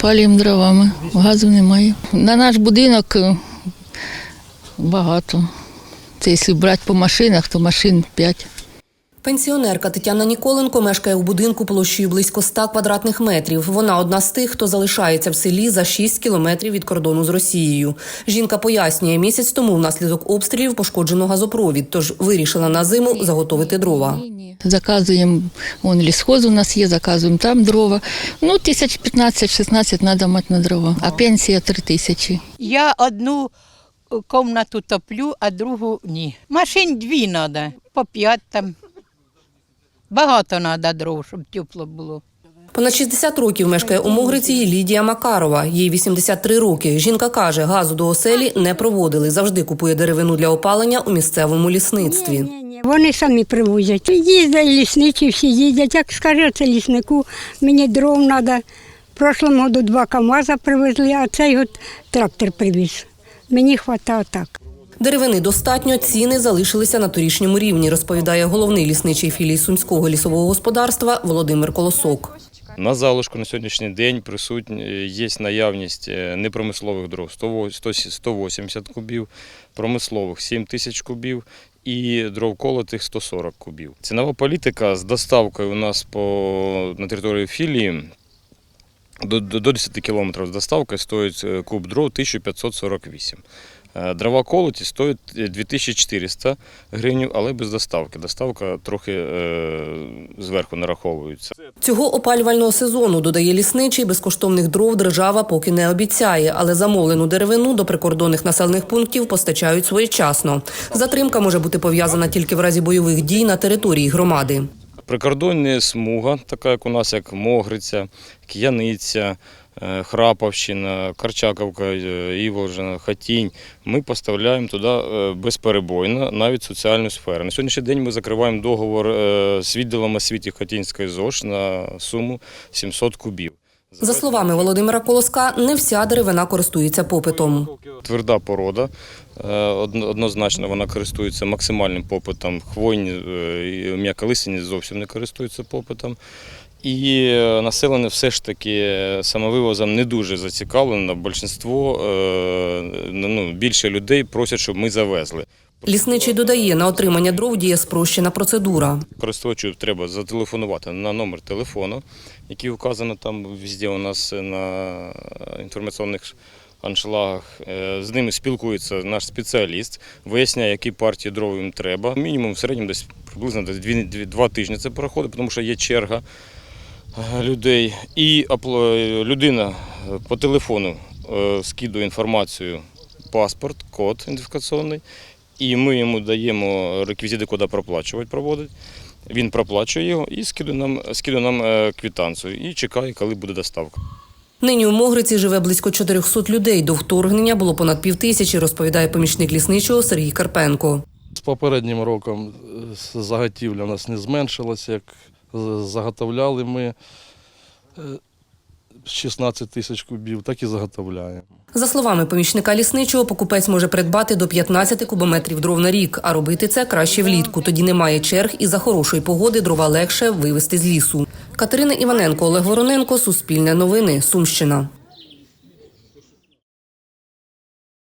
Паліємо дровами, газу немає. На наш будинок е, багато. Це якщо брати по машинах, то машин 5. Пенсіонерка Тетяна Ніколенко мешкає у будинку площею близько 100 квадратних метрів. Вона одна з тих, хто залишається в селі за 6 кілометрів від кордону з Росією. Жінка пояснює, місяць тому внаслідок обстрілів пошкоджено газопровід, тож вирішила на зиму заготовити дрова. Заказуємо, вон лісхоз у нас є, заказуємо там дрова. Ну, тисяч 15-16 треба мати на дрова, а пенсія 3 тисячі. Я одну комнату топлю, а другу ні. Машин дві треба, по п'ять там. Багато треба дров, щоб тепло було. Понад 60 років мешкає у Могриці Лідія Макарова. Їй 83 роки. Жінка каже, газу до оселі не проводили. Завжди купує деревину для опалення у місцевому лісництві. Вони самі привозять. Їздять лісничі, всі їздять. Як скаже це ліснику, мені дров треба. Прошлому году два КАМАЗа привезли, а цей от трактор привіз. Мені вистачає так. Деревини достатньо, ціни залишилися на торішньому рівні, розповідає головний лісничий філій Сумського лісового господарства Володимир Колосок. На залишку на сьогоднішній день присутні є наявність е, непромислових дров 100 100 180 кубів, промислових 7 тисяч кубів і дров колотих 140 кубів. Цінова політика з доставкою у нас по, на території філії до, до до 10 кілометрів з доставкою стоїть е, куб дров 1548. Е, Дрова колоті стоять е, 2400 гривень, але без доставки. Доставка трохи е, зверху нараховується. Цього опалювального сезону, додає лісничий, безкоштовних дров держава поки не обіцяє, але замовлену деревину до прикордонних населених пунктів постачають своєчасно. Затримка може бути пов'язана тільки в разі бойових дій на території громади. Прикордонна смуга, така як у нас, як Могриця, Кияниця, е, Храповщина, Карчаковка, е, Іволжина, Хатінь. Ми поставляємо туди е, безперебойно навіть соціальну сферу. На сьогоднішній день ми закриваємо договор е, з відділом освіти Хатінської ЗОЖ на суму 700 кубів. За словами Володимира Колоска, не вся деревина користується попитом. Тверда порода, е, однозначно вона користується максимальним попитом. Хвойні е, і зовсім не користуються попитом. І населення все ж таки самовивозом не дуже зацікавлено. Більшинство, е, ну, більше людей просять, щоб ми завезли. Лісничий додає, на отримання дров діє спрощена процедура. Користувачу треба зателефонувати на номер телефону, який вказано там везде у нас на інформаційних аншлагах. Е, З ними спілкується наш спеціаліст, виясняє, які партії дров їм треба. Мінімум в середньому десь приблизно десь дві, дві- два тижні це проходить, тому що є черга людей. І людина е, по телефону е, скидує інформацію, паспорт, код ідентифікаційний, і ми йому даємо реквізити, куди проплачувати проводить. Він проплачує його і скидує нам, скидує нам е, квитанцію і чекає, коли буде доставка. Нині у Могриці живе близько 400 людей. До вторгнення було понад півтисячі, розповідає помічник лісничого Сергій Карпенко. З попереднім роком е, заготівля у нас не зменшилася, як заготовляли ми е, 16 тисяч кубів, так і заготовляємо. За словами помічника лісничого, покупець може придбати до 15 кубометрів дров на рік, а робити це краще влітку. Тоді немає черг і за хорошої погоди дрова легше вивезти з лісу. Катерина Іваненко, Олег Вороненко, Суспільне новини, Сумщина.